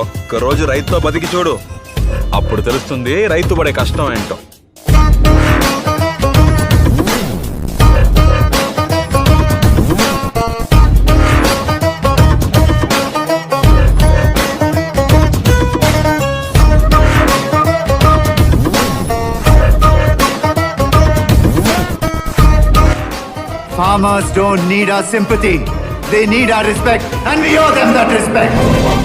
ఒక్కరోజు రైతుతో బతికి చూడు. అప్పుడు తెలుస్తుంది రైతు పడే కష్టం ఏంటో. Farmers don't need our sympathy. They need our respect, and we owe them that respect.